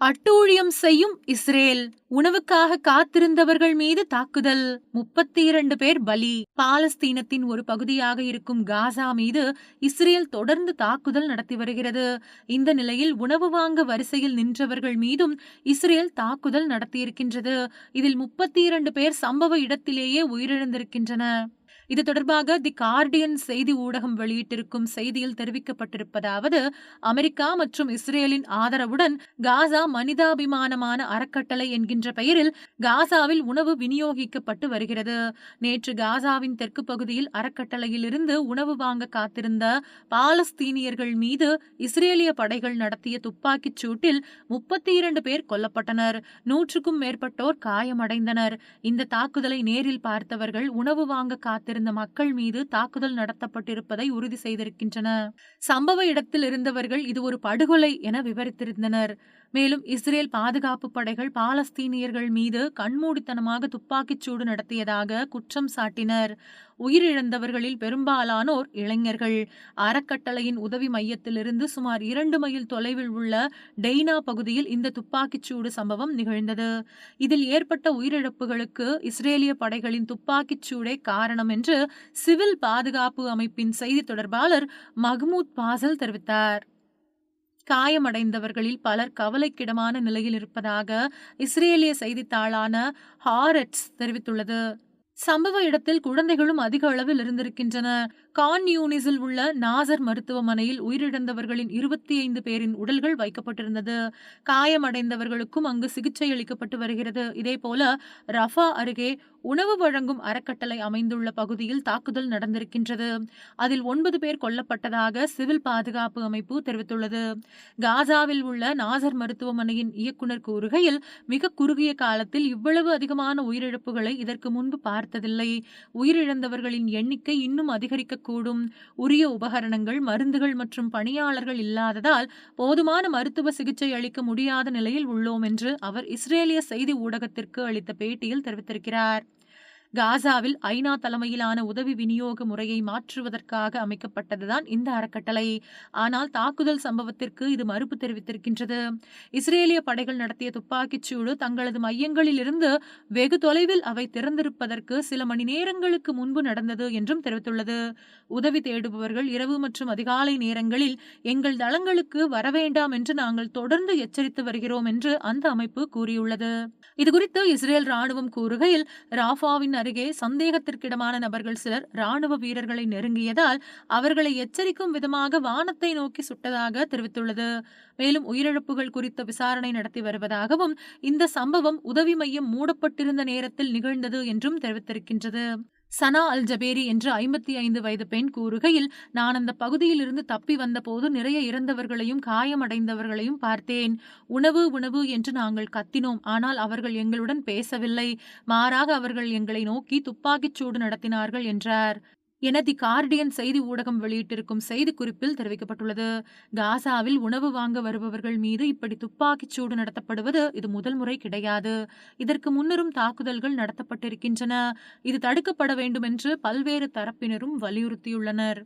அட்டூழியம் செய்யும் இஸ்ரேல் உணவுக்காக காத்திருந்தவர்கள் மீது தாக்குதல். முப்பத்தி இரண்டு பேர் பலி. பாலஸ்தீனத்தின் ஒரு பகுதியாக இருக்கும் காசா மீது இஸ்ரேல் தொடர்ந்து தாக்குதல் நடத்தி வருகிறது. இந்த நிலையில் உணவு வாங்க வரிசையில் நின்றவர்கள் மீதும் இஸ்ரேல் தாக்குதல் நடத்தியிருக்கின்றது. இதில் முப்பத்தி இரண்டு பேர் சம்பவ இடத்திலேயே உயிரிழந்திருக்கின்றன இது தொடர்பாக தி கார்டியன் செய்தி ஊடகம் வெளியிட்டிருக்கும் செய்தியில் தெரிவிக்கப்பட்டிருப்பதாவது அமெரிக்கா மற்றும் இஸ்ரேலின் ஆதரவுடன் காசா மனிதாபிமானமான அறக்கட்டளை என்கின்ற பெயரில் காசாவில் உணவு விநியோகிக்கப்பட்டு வருகிறது. நேற்று காசாவின் தெற்கு பகுதியில் அறக்கட்டளையிலிருந்து உணவு வாங்க காத்திருந்த பாலஸ்தீனியர்கள் மீது இஸ்ரேலிய படைகள் நடத்திய துப்பாக்கிச் சூட்டில் முப்பத்தி இரண்டு பேர் கொல்லப்பட்டனர். நூற்றுக்கும் மேற்பட்டோர் காயமடைந்தனர். இந்த தாக்குதலை நேரில் பார்த்தவர்கள் உணவு வாங்க காத்திருந்த இருந்த மக்கள் மீது தாக்குதல் நடத்தப்பட்டிருப்பதை உறுதி செய்திருக்கின்றன. சம்பவ இடத்தில் இருந்தவர்கள் இது ஒரு படுகொலை என விவரித்திருந்தனர். மேலும் இஸ்ரேல் பாதுகாப்பு படைகள் பாலஸ்தீனியர்கள் மீது கண்மூடித்தனமாக துப்பாக்கிச் சூடு நடத்தியதாக குற்றம் சாட்டினர். உயிரிழந்தவர்களில் பெரும்பாலானோர் இளைஞர்கள். அறக்கட்டளையின் உதவி மையத்திலிருந்து சுமார் இரண்டு மைல் தொலைவில் உள்ள டெய்னா பகுதியில் இந்த துப்பாக்கிச் சூடு சம்பவம் நிகழ்ந்தது. இதில் ஏற்பட்ட உயிரிழப்புகளுக்கு இஸ்ரேலிய படைகளின் துப்பாக்கிச் சூடே காரணம் என்று சிவில் பாதுகாப்பு அமைப்பின் செய்தி தொடர்பாளர் மஹ்மூத் பாசல் தெரிவித்தார். காயமடைந்தவர்களில் பலர் கவலைக்கிடமான நிலையில் இருப்பதாக இஸ்ரேலிய செய்தித்தாளான ஹாரட்ஸ் தெரிவித்துள்ளது. சம்பவ இடத்தில் குழந்தைகளும் அதிக அளவில் இருந்திருக்கின்றன. கான் யூனிஸில் உள்ள நாசர் மருத்துவமனையில் உயிரிழந்தவர்களின் இருபத்தி ஐந்து பேரின் உடல்கள் வைக்கப்பட்டிருந்தது. காயமடைந்தவர்களுக்கும் அங்கு சிகிச்சை அளிக்கப்பட்டு வருகிறது. இதேபோல ரஃபா அருகே உணவு வழங்கும் அறக்கட்டளை அமைந்துள்ள பகுதியில் தாக்குதல் நடந்திருக்கின்றது. அதில் ஒன்பது பேர் கொல்லப்பட்டதாக சிவில் பாதுகாப்பு அமைப்பு தெரிவித்துள்ளது. காசாவில் உள்ள நாசர் மருத்துவமனையின் இயக்குநர் கூறுகையில் மிக குறுகிய காலத்தில் இவ்வளவு அதிகமான உயிரிழப்புகளை இதற்கு முன்பு பார்த்ததில்லை உயிரிழந்தவர்களின் எண்ணிக்கை இன்னும் அதிகரிக்கக்கூடும். உரிய உபகரணங்கள் மருந்துகள் மற்றும் பணியாளர்கள் இல்லாததால் போதுமான மருத்துவ சிகிச்சை அளிக்க முடியாத நிலையில் உள்ளோம் என்று அவர் இஸ்ரேலிய செய்தி ஊடகத்திற்கு அளித்த பேட்டியில் தெரிவித்திருக்கிறார். காசாவில் ஐநா தலைமையிலான உதவி விநியோக முறையை மாற்றுவதற்காக அமைக்கப்பட்டதுதான் இந்த அறக்கட்டளை. ஆனால் தாக்குதல் சம்பவத்திற்கு இது மறுப்பு தெரிவித்திருக்கின்றது. இஸ்ரேலிய படைகள் நடத்திய துப்பாக்கிச் சூடு தங்களது மையங்களில் இருந்து வெகு தொலைவில் அவை திறந்திருப்பதற்கு சில மணி நேரங்களுக்கு முன்பு நடந்தது என்றும் தெரிவித்துள்ளது. உதவி தேடுபவர்கள் இரவு மற்றும் அதிகாலை நேரங்களில் எங்கள் தளங்களுக்கு வரவேண்டாம் என்று நாங்கள் தொடர்ந்து எச்சரித்து வருகிறோம் என்று அந்த அமைப்பு கூறியுள்ளது. இதுகுறித்து இஸ்ரேல் ராணுவம் கூறுகையில் ராஃபாவின் அருகே சந்தேகத்திற்கிடமான நபர்கள் சிலர் ராணுவ வீரர்களை நெருங்கியதால் அவர்களை எச்சரிக்கும் விதமாக வானத்தை நோக்கி சுட்டதாக தெரிவித்துள்ளது. மேலும் உயிரிழப்புகள் குறித்த விசாரணை நடத்தி வருவதாகவும் இந்த சம்பவம் உதவி மையம் மூடப்பட்டிருந்த நேரத்தில் நிகழ்ந்தது என்றும் தெரிவித்திருக்கின்றது. சனா அல் ஜபேரி என்ற ஐம்பத்தி ஐந்து வயது பெண் கூறுகையில் நான் அந்த பகுதியில் இருந்து தப்பி வந்தபோது நிறைய இறந்தவர்களையும் காயமடைந்தவர்களையும் பார்த்தேன். உணவு உணவு என்று நாங்கள் கத்தினோம். ஆனால் அவர்கள் எங்களுடன் பேசவில்லை. மாறாக அவர்கள் எங்களை நோக்கி துப்பாக்கிச் சூடு நடத்தினார்கள் என்றார். என தி கார்டியன் செய்தி ஊடகம் வெளியிட்டிருக்கும் செய்திக்குறிப்பில் தெரிவிக்கப்பட்டுள்ளது. காசாவில் உணவு வாங்க வருபவர்கள் மீது இப்படி துப்பாக்கிச் சூடு நடத்தப்படுவது இது முதல் முறை கிடையாது. இதற்கு முன்னரும் தாக்குதல்கள் நடத்தப்பட்டிருக்கின்றன. இது தடுக்கப்பட வேண்டும் என்று பல்வேறு தரப்பினரும் வலியுறுத்தியுள்ளனர்.